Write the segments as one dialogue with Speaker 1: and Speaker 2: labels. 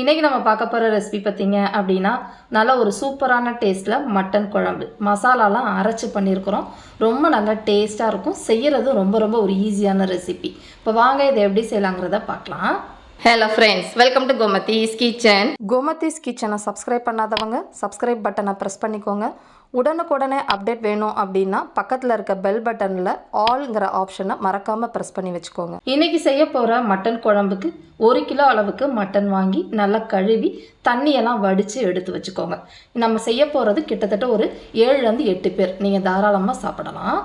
Speaker 1: இன்றைக்கி நம்ம பார்க்க போகிற ரெசிபி பார்த்தீங்க அப்படின்னா நல்ல ஒரு சூப்பரான டேஸ்ட்டில் மட்டன் குழம்பு. மசாலாலாம் அரைச்சி பண்ணியிருக்கிறோம். ரொம்ப நல்லா டேஸ்ட்டாக இருக்கும். செய்கிறது ரொம்ப ரொம்ப ஒரு ஈஸியான ரெசிபி இப்போ வாங்க இதை எப்படி செய்யலாங்கிறத பார்க்கலாம். Hello friends welcome to Gomathi's kitchen Gomathi's கிச்சனை சப்ஸ்கிரைப் பண்ணாதவங்க சப்ஸ்கிரைப் பட்டனை ப்ரெஸ் பண்ணிக்கோங்க. உடனுக்குடனே அப்டேட் வேணும் அப்படின்னா பக்கத்தில் இருக்க பெல் பட்டனில் ஆல்ங்கிற ஆப்ஷனை மறக்காமல் ப்ரெஸ் பண்ணி வச்சுக்கோங்க. இன்றைக்கி செய்ய போகிற மட்டன் குழம்புக்கு ஒரு கிலோ அளவுக்கு மட்டன் வாங்கி நல்லா கழுவி தண்ணியெல்லாம் வடித்து எடுத்து வச்சுக்கோங்க. நம்ம செய்ய போகிறது கிட்டத்தட்ட ஒரு ஏழுலேருந்து எட்டு பேர். நீங்கள் தாராளமாக சாப்பிடலாம்.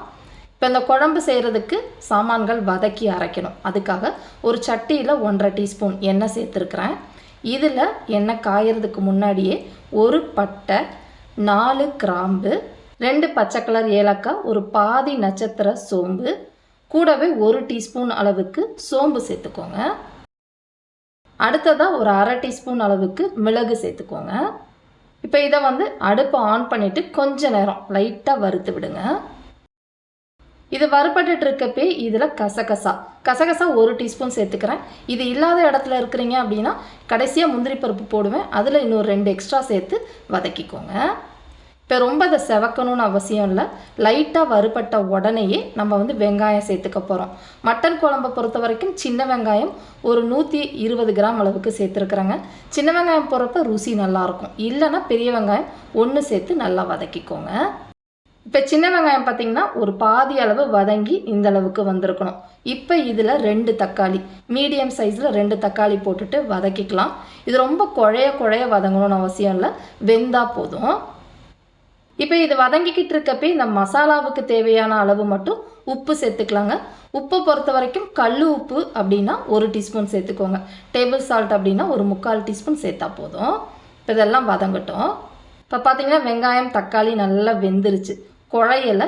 Speaker 1: இப்போ இந்த குழம்பு செய்கிறதுக்கு சாமான்கள் வதக்கி அரைக்கணும். அதுக்காக ஒரு சட்டியில் ஒன்றரை டீஸ்பூன் எண்ணெய் சேர்த்துருக்குறேன். இதில் எண்ணெய் காயறதுக்கு முன்னாடியே ஒரு பட்டை நாலு கிராம்பு ரெண்டு பச்சை கலர் ஏலக்காய் ஒரு பாதி நட்சத்திர சோம்பு கூடவே ஒரு டீஸ்பூன் அளவுக்கு சோம்பு சேர்த்துக்கோங்க. அடுத்ததாக ஒரு அரை டீஸ்பூன் அளவுக்கு மிளகு சேர்த்துக்கோங்க. இப்போ இதை வந்து அடுப்பை ஆன் பண்ணிவிட்டு கொஞ்ச நேரம் லைட்டாக வறுத்து விடுங்க. இது வறுபட்டுட்டு இருக்கப்பே இதில் கசகசா. கசகசா ஒரு டீஸ்பூன் சேர்த்துக்கிறேன். இது இல்லாத இடத்துல இருக்கிறீங்க அப்படின்னா கடைசியாக முந்திரி பருப்பு போடுவேன். அதில் இன்னொரு ரெண்டு எக்ஸ்ட்ரா சேர்த்து வதக்கிக்கோங்க. இப்போ ரொம்ப அதை செவக்கணும்னு அவசியம் இல்லை. லைட்டாக வறுபட்ட உடனேயே நம்ம வந்து வெங்காயம் சேர்த்துக்க போகிறோம் மட்டன் குழம்பை பொறுத்த வரைக்கும் சின்ன வெங்காயம் ஒரு நூற்றி இருபது கிராம் அளவுக்கு சேர்த்துருக்குறேங்க. சின்ன வெங்காயம் போடுறப்ப ருசி நல்லாயிருக்கும் இல்லைன்னா பெரிய வெங்காயம் ஒன்று சேர்த்து நல்லா வதக்கிக்கோங்க. இப்போ சின்ன வெங்காயம் பார்த்தீங்கன்னா ஒரு பாதி அளவு வதங்கி இந்த அளவுக்கு வந்திருக்கணும். இப்போ இதில் ரெண்டு தக்காளி மீடியம் சைஸில் ரெண்டு தக்காளி போட்டுட்டு வதக்கிக்கலாம். இது ரொம்ப குழைய குழைய வதங்கணும்னு அவசியம் இல்லை. வெந்தால் போதும். இப்போ இது வதங்கிக்கிட்டு இருக்கப்பே இந்த மசாலாவுக்கு தேவையான அளவு மட்டும் உப்பு சேர்த்துக்கலாங்க. உப்பை பொறுத்த வரைக்கும் கல் உப்பு அப்படின்னா ஒரு டீஸ்பூன் சேர்த்துக்கோங்க. டேபிள் சால்ட் அப்படின்னா ஒரு முக்கால் டீஸ்பூன் சேர்த்தா போதும். இப்போ இதெல்லாம் வதங்கட்டும். இப்போ பார்த்தீங்கன்னா வெங்காயம் தக்காளி நல்லா வெந்துருச்சு. குழையல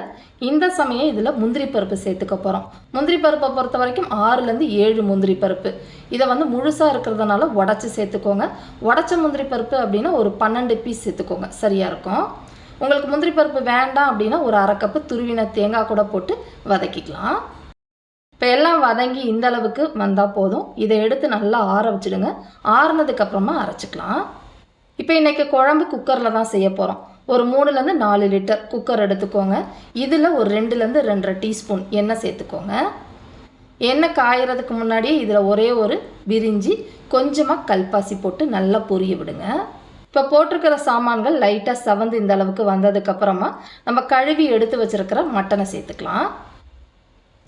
Speaker 1: இந்த சமயம் இதில் முந்திரி பருப்பு சேர்த்துக்க போகிறோம் முந்திரி பருப்பை பொறுத்த வரைக்கும் ஆறுலேருந்து ஏழு முந்திரி பருப்பு. இதை வந்து முழுசாக இருக்கிறதுனால உடச்சி சேர்த்துக்கோங்க. உடச்ச முந்திரி பருப்பு அப்படின்னா ஒரு பன்னெண்டு பீஸ் சேர்த்துக்கோங்க. சரியாக இருக்கும்? உங்களுக்கு முந்திரி பருப்பு வேண்டாம் அப்படின்னா ஒரு அரை கப்பு துருவின தேங்காய் கூட போட்டு வதக்கிக்கலாம். இப்போ எல்லாம் வதங்கி இந்த அளவுக்கு வந்தால் போதும். இதை எடுத்து நல்லா ஆற வச்சுடுங்க. ஆறுனதுக்கப்புறமா அரைச்சிக்கலாம். இப்போ இன்றைக்கி குழம்பு குக்கரில் தான் செய்ய போகிறோம் ஒரு மூணுலேருந்து நாலு லிட்டர் குக்கர் எடுத்துக்கோங்க. இதில் ஒரு ரெண்டுலேருந்து ரெண்டரை டீஸ்பூன் எண்ணெய் சேர்த்துக்கோங்க. எண்ணெய் காயறதுக்கு முன்னாடியே இதில் ஒரே ஒரு விரிஞ்சி கொஞ்சமாக கல்பாசி போட்டு நல்லா பொரிய விடுங்க. இப்போ போட்டிருக்கிற சாமான்கள் லைட்டாக சவந்து இந்த அளவுக்கு வந்ததுக்கப்புறமா நம்ம கழுவி எடுத்து வச்சுருக்கிற மட்டனை சேர்த்துக்கலாம்.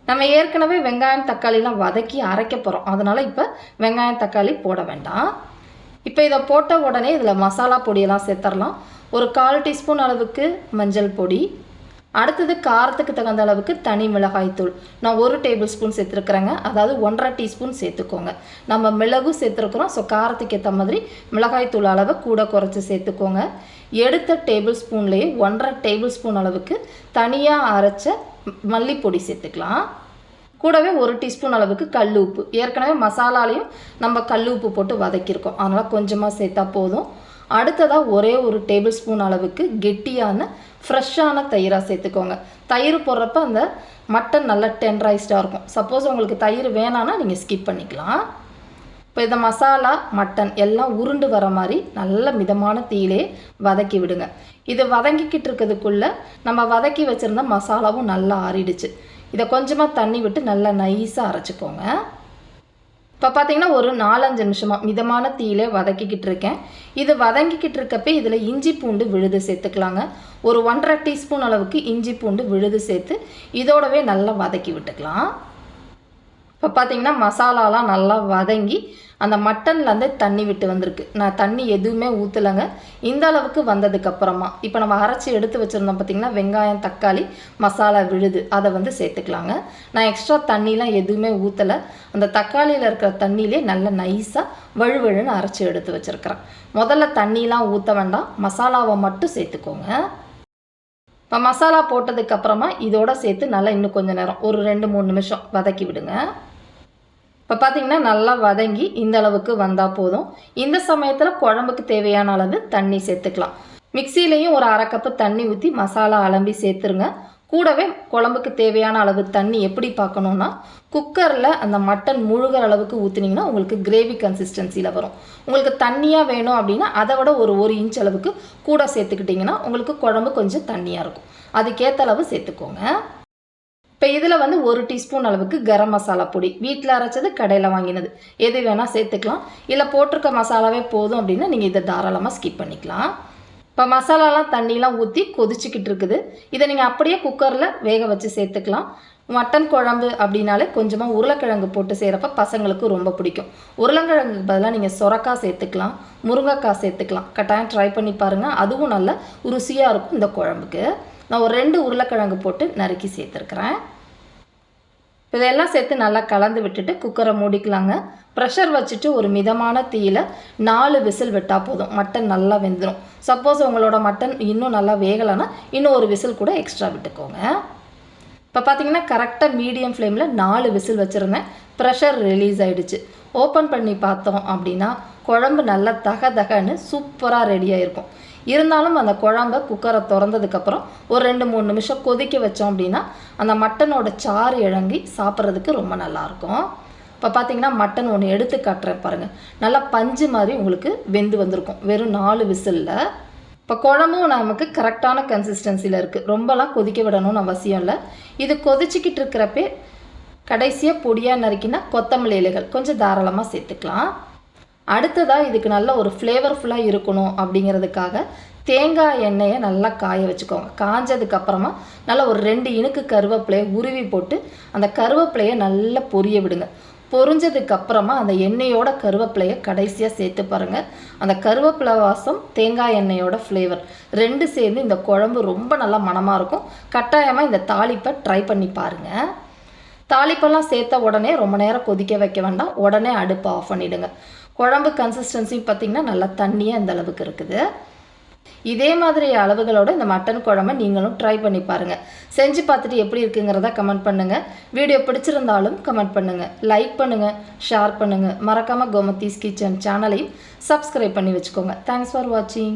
Speaker 1: நம்ம ஏற்கனவே வெங்காயம் தக்காளிலாம் வதக்கி அரைக்க போகிறோம் அதனால் இப்போ வெங்காயம் தக்காளி போட வேண்டாம். இப்போ இதை போட்ட உடனே இதில் மசாலா பொடியெல்லாம் சேர்த்துடலாம் ஒரு கால் டீஸ்பூன் அளவுக்கு மஞ்சள் பொடி. அடுத்தது காரத்துக்கு தகுந்த அளவுக்கு தனி மிளகாய்த்தூள் நான் ஒரு டேபிள் ஸ்பூன் சேர்த்துருக்குறேங்க. அதாவது ஒன்றரை டீஸ்பூன் சேர்த்துக்கோங்க. நம்ம மிளகும் சேர்த்துருக்குறோம். ஸோ காரத்துக்கு ஏற்ற மாதிரி மிளகாய்த்தூள் அளவை கூட குறைச்சி சேர்த்துக்கோங்க. எடுத்த டேபிள் ஸ்பூன்லேயே ஒன்றரை டேபிள் ஸ்பூன் அளவுக்கு தனியாக அரைச்ச மல்லிப்பொடி சேர்த்துக்கலாம். கூடவே ஒரு டீஸ்பூன் அளவுக்கு கல் உப்பு. ஏற்கனவே மசாலாலையும் நம்ம கல் உப்பு போட்டு வதக்கியிருக்கோம். அதனால் கொஞ்சமாக சேர்த்தா போதும். அடுத்ததாக ஒரே ஒரு டேபிள் ஸ்பூன் அளவுக்கு கெட்டியான ஃப்ரெஷ்ஷான தயிராக சேர்த்துக்கோங்க. தயிர் போடுறப்ப அந்த மட்டன் நல்லா டென்ரைஸ்டாக இருக்கும். சப்போஸ் உங்களுக்கு தயிர் வேணான்னா நீங்கள் ஸ்கிப் பண்ணிக்கலாம். இப்போ இந்த மசாலா மட்டன் எல்லாம் உருண்டு வர மாதிரி நல்ல மிதமான தீயிலே வதக்கி விடுங்க. இது வதங்கிக்கிட்டு இருக்கிறதுக்குள்ளே நம்ம வதக்கி வச்சுருந்த மசாலாவும் நல்லா ஆறிடுச்சு. இதை கொஞ்சமாக தண்ணி விட்டு நல்லா நைஸாக அரைச்சிக்கோங்க. இப்போ பார்த்தீங்கன்னா ஒரு நாலஞ்சு நிமிஷமாக மிதமான தீயிலே வதக்கிக்கிட்டு இருக்கேன். இது வதங்கிக்கிட்டு இருக்கப்பே இதில் இஞ்சி பூண்டு விழுது சேர்த்துக்கலாங்க. ஒரு ஒன்றரை டீஸ்பூன் அளவுக்கு இஞ்சி பூண்டு விழுது சேர்த்து இதோடவே நல்லா வதக்கி விட்டுக்கலாம். இப்போ பார்த்தீங்கன்னா மசாலாலாம் நல்லா வதங்கி அந்த மட்டன்லேருந்து தண்ணி விட்டு வந்திருக்கு. நான் தண்ணி எதுவுமே ஊற்றலைங்க இந்த அளவுக்கு வந்ததுக்கப்புறமா இப்போ நம்ம அரைச்சி எடுத்து வச்சுருந்தோம் பார்த்திங்கன்னா வெங்காயம் தக்காளி மசாலா விழுது. அதை வந்து சேர்த்துக்கலாங்க. நான் எக்ஸ்ட்ரா தண்ணிலாம் எதுவுமே ஊற்றலை அந்த தக்காளியில் இருக்கிற தண்ணியிலே நல்லா நைஸாக வழுவழுன்னு அரைச்சி எடுத்து வச்சுருக்கிறேன். முதல்ல தண்ணிலாம் ஊற்ற வேண்டாம். மசாலாவை மட்டும் சேர்த்துக்கோங்க. இப்போ மசாலா போட்டதுக்கப்புறமா இதோட சேர்த்து நல்லா இன்னும் கொஞ்சம் நேரம் ஒரு ரெண்டு மூணு நிமிஷம் வதக்கி விடுங்க. இப்போ பார்த்தீங்கன்னா நல்லா வதங்கி இந்த அளவுக்கு வந்தால் போதும். இந்த சமயத்தில் குழம்புக்கு தேவையான அளவு தண்ணி சேர்த்துக்கலாம். மிக்சிலையும் ஒரு அரை கப்பு தண்ணி ஊற்றி மசாலா அலம்பி சேர்த்துருங்க. கூடவே குழம்புக்கு தேவையான அளவு தண்ணி எப்படி பார்க்கணுன்னா குக்கரில் அந்த மட்டன் முழுகிற அளவுக்கு ஊற்றுனீங்கன்னா உங்களுக்கு கிரேவி கன்சிஸ்டன்சியில் வரும். உங்களுக்கு தண்ணியாக வேணும் அப்படின்னா அதை விட ஒரு ஒரு இன்ச் அளவுக்கு கூட சேர்த்துக்கிட்டிங்கன்னா உங்களுக்கு குழம்பு கொஞ்சம் தண்ணியாக இருக்கும். அதுக்கேற்ற அளவு சேர்த்துக்கோங்க. இப்போ இதில் வந்து ஒரு டீஸ்பூன் அளவுக்கு கரம் மசாலா பொடி. வீட்டில் அரைச்சது கடையில் வாங்கினது. எது வேணால் சேர்த்துக்கலாம். இல்லை போட்டிருக்க மசாலாவே போதும் அப்படின்னா நீங்கள் இதை தாராளமாக ஸ்கிப் பண்ணிக்கலாம். இப்போ மசாலாலாம் தண்ணிலாம் ஊற்றி கொதிச்சுக்கிட்டு இருக்குது. இதை நீங்கள் அப்படியே குக்கரில் வேக வச்சு சேர்த்துக்கலாம். மட்டன் குழம்பு அப்படின்னாலே கொஞ்சமாக உருளைக்கிழங்கு போட்டு செய்கிறப்ப பசங்களுக்கு ரொம்ப பிடிக்கும். உருளைக்கிழங்குக்கு பதிலாக நீங்கள் சொரக்காய் சேர்த்துக்கலாம். முருங்கைக்காய் சேர்த்துக்கலாம். கட்டாயம் ட்ரை பண்ணி பாருங்கள் அதுவும் நல்ல ருசியாக இருக்கும் இந்த குழம்புக்கு. நான் ஒரு ரெண்டு உருளைக்கிழங்கு போட்டு நறுக்கி சேர்த்துருக்குறேன். இதெல்லாம் சேர்த்து நல்லா கலந்து விட்டுட்டு குக்கரை மூடிக்கலாங்க. ப்ரெஷர் வச்சுட்டு ஒரு மிதமான தீயில் நாலு விசில் விட்டால் போதும். மட்டன் நல்லா வெந்துடும் சப்போஸ் உங்களோட மட்டன் இன்னும் நல்லா வேகலைன்னா இன்னும் ஒரு விசில் கூட எக்ஸ்ட்ரா விட்டுக்கோங்க. இப்போ பார்த்தீங்கன்னா கரெக்டாக மீடியம் ஃப்ளேமில் நாலு விசில் வச்சுருந்தேன். ப்ரெஷர் ரிலீஸ் ஆகிடுச்சு ஓப்பன் பண்ணி பார்த்தோம் அப்படின்னா குழம்பு நல்லா தக தகன்னு சூப்பராக ரெடி ஆகிருக்கும் இருந்தாலும் அந்த குழம்ப குக்கரை திறந்ததுக்கப்புறம் ஒரு ரெண்டு மூணு நிமிஷம் கொதிக்க வச்சோம் அப்படின்னா அந்த மட்டனோட சாறு இழங்கி சாப்பிட்றதுக்கு ரொம்ப நல்லாயிருக்கும். இப்போ பார்த்தீங்கன்னா மட்டன் ஒன்று எடுத்து காட்டுறேன் பாருங்கள் நல்லா பஞ்சு மாதிரி உங்களுக்கு வெந்து வந்திருக்கும். வெறும் நாலு விசிலில். இப்போ குழம்பும் நமக்கு கரெக்டான கன்சிஸ்டன்சியில் இருக்குது ரொம்பலாம் கொதிக்க விடணும்னு அவசியம் இல்லை. இது கொதிச்சிக்கிட்டு இருக்கிறப்பே கடைசியாக பொடியாக நறுக்கினா கொத்தமல்லி இலைகள் கொஞ்சம் தாராளமாக சேர்த்துக்கலாம். அடுத்ததாக இதுக்கு நல்ல ஒரு ஃப்ளேவர்ஃபுல்லாக இருக்கணும் அப்படிங்கிறதுக்காக தேங்காய் எண்ணெயை நல்லா காய வச்சுக்கோங்க. காஞ்சதுக்கப்புறமா நல்லா ஒரு ரெண்டு இனுக்கு கருவேப்பிலையை உருவி போட்டு அந்த கருவேப்பிலையை நல்லா பொரிய விடுங்க. பொரிஞ்சதுக்கப்புறமா அந்த எண்ணெயோட கருவேப்பிலையை கடைசியாக சேர்த்து பாருங்கள் அந்த கருவேப்பிலை வாசம் தேங்காய் எண்ணெயோட ஃப்ளேவர் ரெண்டு சேர்ந்து இந்த குழம்பு ரொம்ப நல்லா மணமாக இருக்கும். கட்டாயமாக இந்த தாளிப்பை ட்ரை பண்ணி பாருங்கள் தாளிப்பெல்லாம் சேர்த்த உடனே ரொம்ப நேரம் கொதிக்க வைக்க வேண்டாம். உடனே அடுப்பை ஆஃப் பண்ணிவிடுங்க குழம்பு கன்சிஸ்டன்சி பார்த்திங்கன்னா நல்லா தண்ணியாக இந்த அளவுக்கு இருக்குது. இதே மாதிரி அளவுகளோட இந்த மட்டன் குழம்பை நீங்களும் ட்ரை பண்ணி பாருங்கள் செஞ்சு பார்த்துட்டு எப்படி இருக்குங்கிறத கமெண்ட் பண்ணுங்கள் வீடியோ பிடிச்சிருந்தாலும் கமெண்ட் பண்ணுங்கள் லைக் பண்ணுங்கள் ஷேர் பண்ணுங்கள் மறக்காமல் கோமத்தீஸ் கிச்சன் சேனலையும் சப்ஸ்கிரைப் பண்ணி வச்சுக்கோங்க. தேங்க்ஸ் ஃபார் வாட்சிங்